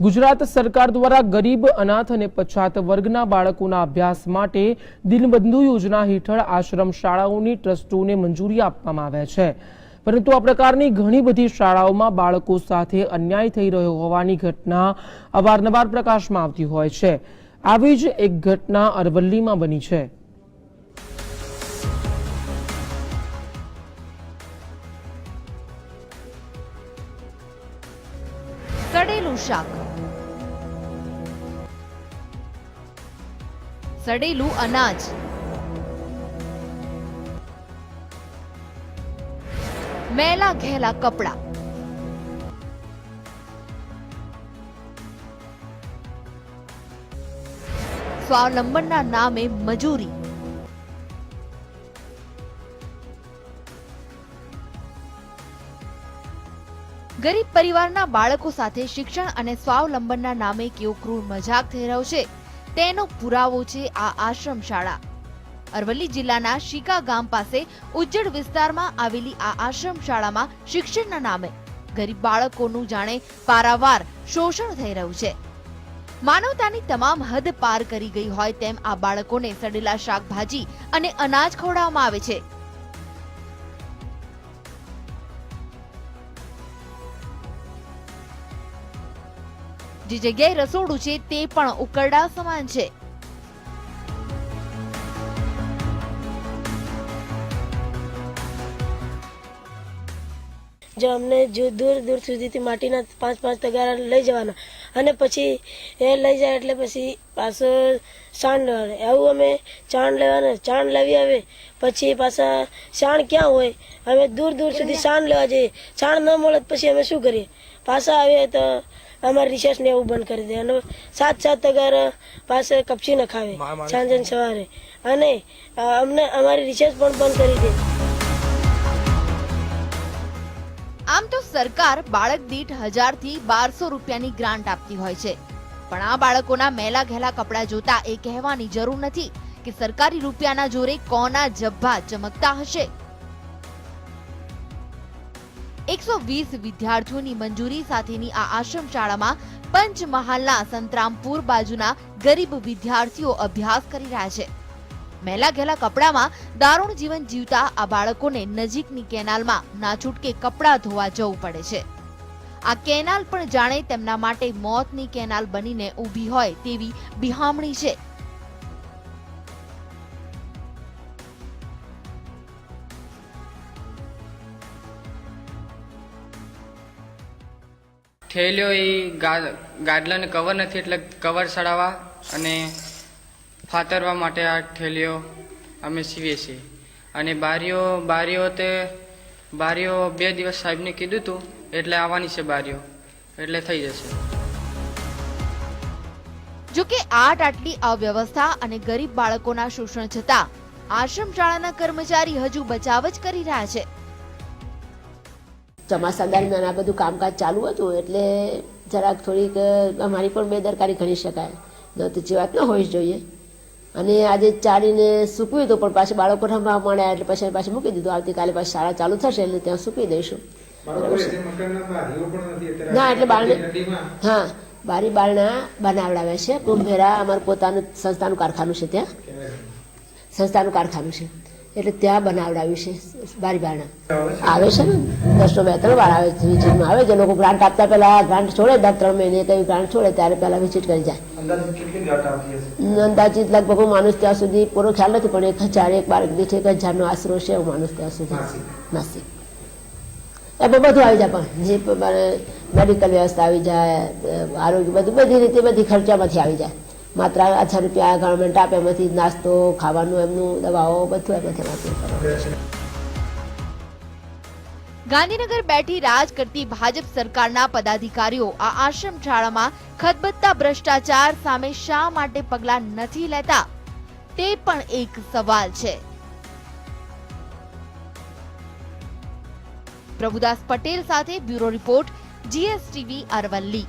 ગુજરાત સરકાર દ્વારા ગરીબ, અનાથ અને પછાત વર્ગના બાળકોના અભ્યાસ માટે દિનબંધુ યોજના હેઠળ આશ્રમ શાળાઓની ટ્રસ્ટોને મંજૂરી આપવામાં આવે છે. પરંતુ આ પ્રકારની ઘણી બધી શાળાઓમાં બાળકો સાથે અન્યાય થઈ રહ્યો હોવાની ઘટના અવારનવાર પ્રકાશમાં આવતી હોય છે. આવી જ એક ઘટના અરવલ્લીમાં બની છે. સડેલું શાક. સડેલું અનાજ. મેલા ઘેલા કપડા. સ્વાવલંબનના નામે મજૂરી. ગરીબ પરિવારના બાળકો સાથે શિક્ષણ અને સ્વાવલંબનના નામે કેવો ક્રૂર મજાક થઈ રહ્યો છે. તેનો પુરાવો છે આ આશ્રમ શાળા અરવલ્લી જિલ્લાના શિકા ગામ પાસે ઉજ્જડ વિસ્તારમાં આવેલી આ આશ્રમ શાળામાં શિક્ષણના નામે ગરીબ બાળકોનું જાણે પારાવાર શોષણ થઈ રહ્યું છે. માનવતાની તમામ હદ પાર કરી ગઈ હોય તેમ આ બાળકોને સડેલા શાકભાજી અને અનાજ ખવડાવવામાં આવે છે. જે જગ્યાએ રસોડું છે તે પણ ઉકરડા સમાન છે. જો અમને દૂર દૂર સુધીથી માટીના પાંચ પાંચ તગારા લઈ જવાના. અને પછી એ લઈ જાય એટલે પછી પાછો સાણ લેવાનો એવું અમે ચાણ લેવાના. ચાણ લાવી આવે. પછી પાછા સાણ ક્યાં હોય? અમે દૂર દૂર સુધી સાણ લેવા જઈએ. સાણ ન મળે પછી અમે શું કરીએ? પાછા આવીએ તો અમારે રિસર્ચ ને એવું બંધ કરી દે. અને સાત સાત તગાર પાસે કપચી નખાવે સાંજે સવારે. અને અમને અમારી રિસર્ચ પણ બંધ કરી દે. આમ તો સરકાર બાળક દીઠ હજારથી બારસો રૂપિયાની ગ્રાન્ટ આપતી હોય છે. પણ આ બાળકોના મેલા ઘેલા કપડાં જોતા એ કહેવાની જરૂર નથી કે સરકારી રૂપિયાના જોરે કોના જબ્બા ચમકતા હશે? એકસો વીસ વિદ્યાર્થીઓની મંજૂરી સાથેની આ આશ્રમ શાળામાં પંચમહાલના સંતરામપુર બાજુના ગરીબ વિદ્યાર્થીઓ અભ્યાસ કરી રહ્યા છે. મેલા ઘેલા કપડામાં દારૂણ જીવન જીવતા આ બાળકોને નજીકની કેનાલમાં ના છૂટકે કપડાં ધોવા જવું પડે છે. આ કેનાલ પણ જાણે તેમના માટે મોતની કેનાલ બનીને ઊભી હોય તેવી બિહામણી છે. થેલીઓ એ ગાદલાને કવર નથી એટલે કવર ચડાવવા અને ફાતરવા માટે આ થેલીઓ અમે સીવીએ છીએ. અને બારીઓ બારીઓ તે, બારીઓ બે દિવસ સાહેબને કીધું હતું એટલે આવવાની છે બારીઓ, એટલે થઈ જશે. જો કે આટ આટલી અવ્યવસ્થા અને ગરીબ બાળકોના શોષણ છતાં આશ્રમ શાળાના કર્મચારી હજુ બચાવ જ કરી રહ્યા છે. ચોમાસા દરમિયાન આ બધું કામકાજ ચાલુ હતું એટલે જરાક થોડીક અમારી પણ બેદરકારી ગણી શકાય. નહોતી જે વાત ન હોવી જ જોઈએ. અને આજે ચાલીને સૂકવી હતું પણ પાછું બાળકો રમવા મળ્યા એટલે પછી પાછું મૂકી દીધું. આવતીકાલે પાછી શાળા ચાલુ થશે એટલે ત્યાં સૂકવી દઈશું. ના એટલે બાળને હા બારી બારણા બનાવડાવ્યા છે. કુંભેરા અમારું પોતાનું સંસ્થાનું કારખાનું છે ત્યાં. સંસ્થાનું કારખાનું છે. એટલે ત્યાં બનાવડાવ્યું છે બારી બારણા આવે છે ને? દસનો બે ત્રણ વાર આવે વિઝિટમાં આવે. જે લોકો ગ્રાન્ટ આપતા પહેલા ગ્રાન્ટ છોડે દર ત્રણ મહિને કઈ ગ્રાન્ટ છોડે ત્યારે પહેલા વિઝિટ કરી જાય. અંદાજિત લગભગ હું માનુસ ત્યાં સુધી પૂરો ખ્યાલ નથી પણ એક હજાર એક બાર દીઠ એક હજારનો આશરો છે હું માનુસ ત્યાં સુધી. નાસિક. એમાં બધું આવી જાય પણ જે મેડિકલ વ્યવસ્થા આવી જાય આરોગ્ય બધું બધી રીતે બધી ખર્ચામાંથી આવી જાય. માત્ર હજાર રૂપિયા ગવર્મેન્ટ આપે, એમાંથી નાસ્તો, ખાવાનું, એમનું દવાઓ, બધું એમાંથી આપે. ગાંધીનગર બેઠી રાજ કરતી ભાજપ સરકારના પદાધિકારીઓ આ આશ્રમ શાળામાં ખદબત્તા ભ્રષ્ટાચાર સામે શા માટે પગલાં નથી લેતા? તે પણ એક સવાલ છે. પ્રભુદાસ પટેલ સાથે બ્યુરો રિપોર્ટ, જીએસટીવી અરવલ્લી.